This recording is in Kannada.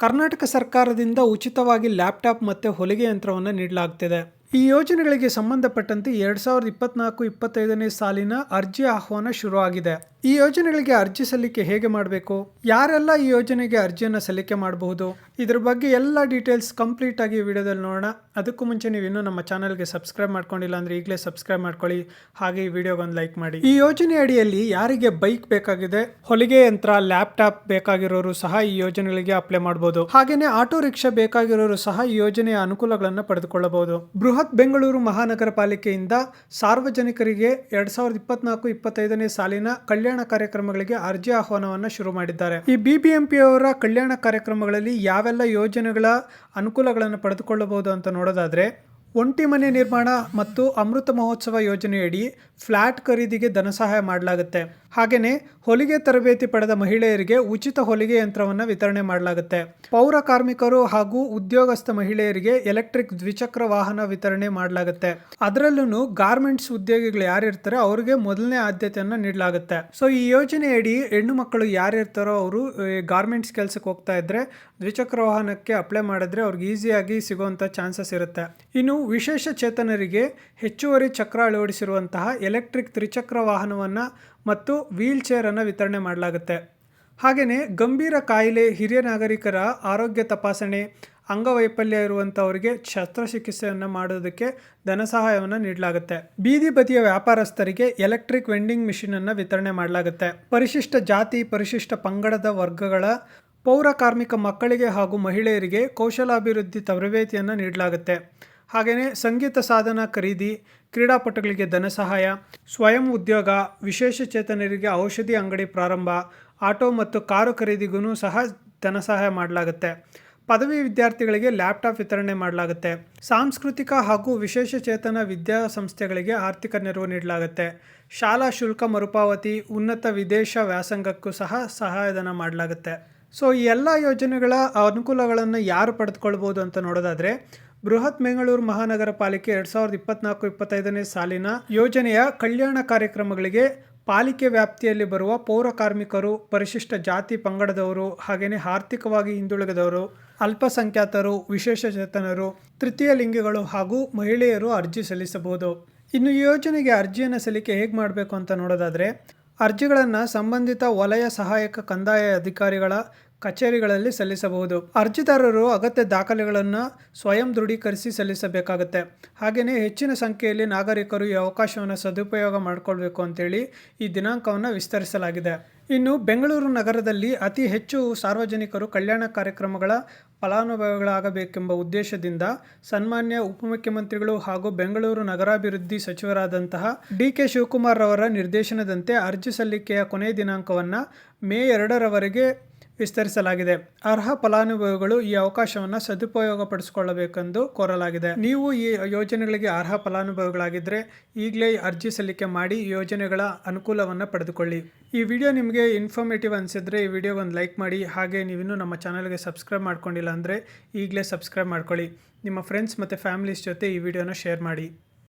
ಕರ್ನಾಟಕ ಸರ್ಕಾರದಿಂದ ಉಚಿತವಾಗಿ ಲ್ಯಾಪ್ಟಾಪ್ ಮತ್ತು ಹೊಲಿಗೆ ಯಂತ್ರವನ್ನು ನೀಡಲಾಗ್ತಿದೆ. ಈ ಯೋಜನೆಗಳಿಗೆ ಸಂಬಂಧಪಟ್ಟಂತೆ ಎರಡು ಸಾವಿರದ ಇಪ್ಪತ್ನಾಲ್ಕು, ಇಪ್ಪತ್ತೈದನೇ ಸಾಲಿನ ಅರ್ಜಿ ಆಹ್ವಾನ ಶುರುವಾಗಿದೆ. ಈ ಯೋಜನೆಗಳಿಗೆ ಅರ್ಜಿ ಸಲ್ಲಿಕೆ ಹೇಗೆ ಮಾಡಬೇಕು? ಯಾರೆಲ್ಲ ಈ ಯೋಜನೆಗೆ ಅರ್ಜಿಯನ್ನು ಸಲ್ಲಿಕೆ ಮಾಡಬಹುದು? ಇದ್ರ ಬಗ್ಗೆ ಎಲ್ಲ ಡೀಟೇಲ್ಸ್ ಕಂಪ್ಲೀಟ್ ಆಗಿ ವಿಡಿಯೋದಲ್ಲಿ ನೋಡೋಣ. ಅದಕ್ಕೂ ಮುಂಚೆ ನೀವು ಇನ್ನೂ ನಮ್ಮ ಚಾನಲ್ಗೆ ಸಬ್ಸ್ಕ್ರೈಬ್ ಮಾಡ್ಕೊಂಡಿಲ್ಲ ಅಂದ್ರೆ ಈಗಲೇ ಸಬ್ಸ್ಕ್ರೈಬ್ ಮಾಡ್ಕೊಳ್ಳಿ. ಹಾಗೆ ಈ ವಿಡಿಯೋಗೊಂದು ಲೈಕ್ ಮಾಡಿ. ಈ ಯೋಜನೆ ಅಡಿಯಲ್ಲಿ ಯಾರಿಗೆ ಬೈಕ್ ಬೇಕಾಗಿದೆ? ಹೊಲಿಗೆ ಯಂತ್ರ, ಲ್ಯಾಪ್ಟಾಪ್ ಬೇಕಾಗಿರೋರು ಸಹ ಈ ಯೋಜನೆಗಳಿಗೆ ಅಪ್ಲೈ ಮಾಡಬಹುದು. ಹಾಗೇನೆ ಆಟೋ ರಿಕ್ಷಾ ಬೇಕಾಗಿರೋರು ಸಹ ಈ ಯೋಜನೆಯ ಅನುಕೂಲಗಳನ್ನು ಪಡೆದುಕೊಳ್ಳಬಹುದು. ಬೃಹತ್ ಬೆಂಗಳೂರು ಮಹಾನಗರ ಪಾಲಿಕೆಯಿಂದ ಸಾರ್ವಜನಿಕರಿಗೆ ಎರಡ್ ಸಾವಿರದ ಇಪ್ಪತ್ನಾಲ್ಕು ಇಪ್ಪತ್ತೈದನೇ ಸಾಲಿನ ಕಲ್ಯಾಣ ಕಾರ್ಯಕ್ರಮಗಳಿಗೆ ಅರ್ಜಿ ಆಹ್ವಾನವನ್ನು ಶುರು ಮಾಡಿದ್ದಾರೆ. ಈ ಬಿಬಿಎಂಪಿ ಅವರ ಕಲ್ಯಾಣ ಕಾರ್ಯಕ್ರಮಗಳಲ್ಲಿ ಯಾವೆಲ್ಲ ಯೋಜನೆಗಳ ಅನುಕೂಲಗಳನ್ನು ಪಡೆದುಕೊಳ್ಳಬಹುದು ಅಂತ ನೋಡೋದಾದ್ರೆ ಒಂಟಿ ಮನೆ ನಿರ್ಮಾಣ ಮತ್ತು ಅಮೃತ ಮಹೋತ್ಸವ ಯೋಜನೆಯಡಿ ಫ್ಲಾಟ್ ಖರೀದಿಗೆ ಧನ ಸಹಾಯ ಮಾಡಲಾಗುತ್ತೆ. ಹಾಗೆಯೇ ಹೊಲಿಗೆ ತರಬೇತಿ ಪಡೆದ ಮಹಿಳೆಯರಿಗೆ ಉಚಿತ ಹೊಲಿಗೆ ಯಂತ್ರವನ್ನು ವಿತರಣೆ ಮಾಡಲಾಗುತ್ತೆ. ಪೌರ ಕಾರ್ಮಿಕರು ಹಾಗೂ ಉದ್ಯೋಗಸ್ಥ ಮಹಿಳೆಯರಿಗೆ ಎಲೆಕ್ಟ್ರಿಕ್ ದ್ವಿಚಕ್ರ ವಾಹನ ವಿತರಣೆ ಮಾಡಲಾಗುತ್ತೆ. ಅದರಲ್ಲೂ ಗಾರ್ಮೆಂಟ್ಸ್ ಉದ್ಯೋಗಿಗಳು ಯಾರಿರ್ತಾರೆ ಅವರಿಗೆ ಮೊದಲನೇ ಆದ್ಯತೆಯನ್ನು ನೀಡಲಾಗುತ್ತೆ. ಸೊ ಈ ಯೋಜನೆಯಡಿ ಹೆಣ್ಣು ಮಕ್ಕಳು ಯಾರಿರ್ತಾರೋ ಅವರು ಗಾರ್ಮೆಂಟ್ಸ್ ಕೆಲಸಕ್ಕೆ ಹೋಗ್ತಾ ಇದ್ರೆ ದ್ವಿಚಕ್ರ ವಾಹನಕ್ಕೆ ಅಪ್ಲೈ ಮಾಡಿದ್ರೆ ಅವ್ರಿಗೆ ಈಸಿಯಾಗಿ ಸಿಗುವಂಥ ಚಾನ್ಸಸ್ ಇರುತ್ತೆ. ಇನ್ನು ವಿಶೇಷ ಚೇತನರಿಗೆ ಹೆಚ್ಚುವರಿ ಚಕ್ರ ಅಳವಡಿಸಿರುವಂತಹ ಎಲೆಕ್ಟ್ರಿಕ್ ತ್ರಿಚಕ್ರ ವಾಹನವನ್ನು ಮತ್ತು ವೀಲ್ ಚೇರನ್ನು ವಿತರಣೆ ಮಾಡಲಾಗುತ್ತೆ. ಹಾಗೆಯೇ ಗಂಭೀರ ಕಾಯಿಲೆ ಹಿರಿಯ ನಾಗರಿಕರ ಆರೋಗ್ಯ ತಪಾಸಣೆ, ಅಂಗವೈಫಲ್ಯ ಇರುವಂಥವರಿಗೆ ಶಸ್ತ್ರಚಿಕಿತ್ಸೆಯನ್ನು ಮಾಡೋದಕ್ಕೆ ಧನ ಸಹಾಯವನ್ನು ನೀಡಲಾಗುತ್ತೆ. ಬೀದಿ ಬದಿಯ ವ್ಯಾಪಾರಸ್ಥರಿಗೆ ಎಲೆಕ್ಟ್ರಿಕ್ ವೆಂಡಿಂಗ್ ಮಿಷಿನನ್ನು ವಿತರಣೆ ಮಾಡಲಾಗುತ್ತೆ. ಪರಿಶಿಷ್ಟ ಜಾತಿ, ಪರಿಶಿಷ್ಟ ಪಂಗಡದ ವರ್ಗಗಳ ಪೌರ ಕಾರ್ಮಿಕ ಮಕ್ಕಳಿಗೆ ಹಾಗೂ ಮಹಿಳೆಯರಿಗೆ ಕೌಶಲಾಭಿವೃದ್ಧಿ ತರಬೇತಿಯನ್ನು ನೀಡಲಾಗುತ್ತೆ. ಹಾಗೆಯೇ ಸಂಗೀತ ಸಾಧನ ಖರೀದಿ, ಕ್ರೀಡಾಪಟುಗಳಿಗೆ ಧನ ಸಹಾಯ, ಸ್ವಯಂ ಉದ್ಯೋಗ, ವಿಶೇಷ ಚೇತನರಿಗೆ ಔಷಧಿ ಅಂಗಡಿ ಪ್ರಾರಂಭ, ಆಟೋ ಮತ್ತು ಕಾರು ಖರೀದಿಗೂ ಸಹ ಧನ ಸಹಾಯ ಮಾಡಲಾಗುತ್ತೆ. ಪದವಿ ವಿದ್ಯಾರ್ಥಿಗಳಿಗೆ ಲ್ಯಾಪ್ಟಾಪ್ ವಿತರಣೆ ಮಾಡಲಾಗುತ್ತೆ. ಸಾಂಸ್ಕೃತಿಕ ಹಾಗೂ ವಿಶೇಷ ಚೇತನ ವಿದ್ಯಾಸಂಸ್ಥೆಗಳಿಗೆ ಆರ್ಥಿಕ ನೆರವು ನೀಡಲಾಗುತ್ತೆ. ಶಾಲಾ ಶುಲ್ಕ ಮರುಪಾವತಿ, ಉನ್ನತ ವಿದೇಶ ವ್ಯಾಸಂಗಕ್ಕೂ ಸಹ ಸಹಾಯಧನ ಮಾಡಲಾಗುತ್ತೆ. ಸೊ, ಈ ಎಲ್ಲ ಯೋಜನೆಗಳ ಅನುಕೂಲಗಳನ್ನು ಯಾರು ಪಡೆದುಕೊಳ್ಬೋದು ಅಂತ ನೋಡೋದಾದರೆ ಬೃಹತ್ ಬೆಂಗಳೂರು ಮಹಾನಗರ ಪಾಲಿಕೆ ಎರಡು ಸಾವಿರದ ಇಪ್ಪತ್ನಾಲ್ಕು ಇಪ್ಪತ್ತೈದನೇ ಸಾಲಿನ ಯೋಜನೆಯ ಕಲ್ಯಾಣ ಕಾರ್ಯಕ್ರಮಗಳಿಗೆ ಪಾಲಿಕೆ ವ್ಯಾಪ್ತಿಯಲ್ಲಿ ಬರುವ ಪೌರ ಕಾರ್ಮಿಕರು, ಪರಿಶಿಷ್ಟ ಜಾತಿ ಪಂಗಡದವರು ಹಾಗೆಯೇ ಆರ್ಥಿಕವಾಗಿ ಹಿಂದುಳಿದವರು, ಅಲ್ಪಸಂಖ್ಯಾತರು, ವಿಶೇಷ ಚೇತನರು, ತೃತೀಯ ಲಿಂಗಿಗಳು ಹಾಗೂ ಮಹಿಳೆಯರು ಅರ್ಜಿ ಸಲ್ಲಿಸಬಹುದು. ಇನ್ನು ಈ ಯೋಜನೆಗೆ ಅರ್ಜಿಯನ್ನು ಸಲ್ಲಿಕೆ ಹೇಗೆ ಮಾಡಬೇಕು ಅಂತ ನೋಡೋದಾದರೆ, ಅರ್ಜಿಗಳನ್ನು ಸಂಬಂಧಿತ ವಲಯ ಸಹಾಯಕ ಕಂದಾಯ ಅಧಿಕಾರಿಗಳ ಕಚೇರಿಗಳಲ್ಲಿ ಸಲ್ಲಿಸಬಹುದು. ಅರ್ಜಿದಾರರು ಅಗತ್ಯ ದಾಖಲೆಗಳನ್ನು ಸ್ವಯಂ ದೃಢೀಕರಿಸಿ ಸಲ್ಲಿಸಬೇಕಾಗುತ್ತೆ. ಹಾಗೆಯೇ ಹೆಚ್ಚಿನ ಸಂಖ್ಯೆಯಲ್ಲಿ ನಾಗರಿಕರು ಈ ಅವಕಾಶವನ್ನು ಸದುಪಯೋಗ ಮಾಡಿಕೊಳ್ಬೇಕು ಅಂತೇಳಿ ಈ ದಿನಾಂಕವನ್ನು ವಿಸ್ತರಿಸಲಾಗಿದೆ. ಇನ್ನು ಬೆಂಗಳೂರು ನಗರದಲ್ಲಿ ಅತಿ ಹೆಚ್ಚು ಸಾರ್ವಜನಿಕರು ಕಲ್ಯಾಣ ಕಾರ್ಯಕ್ರಮಗಳ ಫಲಾನುಭವಿಗಳಾಗಬೇಕೆಂಬ ಉದ್ದೇಶದಿಂದ ಸನ್ಮಾನ್ಯ ಉಪಮುಖ್ಯಮಂತ್ರಿಗಳು ಹಾಗೂ ಬೆಂಗಳೂರು ನಗರಾಭಿವೃದ್ಧಿ ಸಚಿವರಾದಂತಹ ಡಿ ಕೆ ಶಿವಕುಮಾರ್ ಅವರ ನಿರ್ದೇಶನದಂತೆ ಅರ್ಜಿ ಸಲ್ಲಿಕೆಯ ಕೊನೆಯ ದಿನಾಂಕವನ್ನು ಮೇ ಎರಡರವರೆಗೆ ವಿಸ್ತರಿಸಲಾಗಿದೆ. ಅರ್ಹ ಫಲಾನುಭವಿಗಳು ಈ ಅವಕಾಶವನ್ನು ಸದುಪಯೋಗಪಡಿಸಿಕೊಳ್ಳಬೇಕೆಂದು ಕೋರಲಾಗಿದೆ. ನೀವು ಈ ಯೋಜನೆಗಳಿಗೆ ಅರ್ಹ ಫಲಾನುಭವಿಗಳಾಗಿದ್ದರೆ ಈಗಲೇ ಅರ್ಜಿ ಸಲ್ಲಿಕೆ ಮಾಡಿ ಯೋಜನೆಗಳ ಅನುಕೂಲವನ್ನು ಪಡೆದುಕೊಳ್ಳಿ. ಈ ವಿಡಿಯೋ ನಿಮಗೆ ಇನ್ಫಾರ್ಮೇಟಿವ್ ಅನಿಸಿದ್ರೆ ಈ ವಿಡಿಯೋ ಒಂದು ಲೈಕ್ ಮಾಡಿ, ಹಾಗೆ ನೀವಿನ್ನೂ ನಮ್ಮ ಚಾನಲ್ಗೆ ಸಬ್ಸ್ಕ್ರೈಬ್ ಮಾಡ್ಕೊಂಡಿಲ್ಲ ಅಂದರೆ ಈಗಲೇ ಸಬ್ಸ್ಕ್ರೈಬ್ ಮಾಡ್ಕೊಳ್ಳಿ. ನಿಮ್ಮ ಫ್ರೆಂಡ್ಸ್ ಮತ್ತು ಫ್ಯಾಮಿಲೀಸ್ ಜೊತೆ ಈ ವಿಡಿಯೋನ ಶೇರ್ ಮಾಡಿ.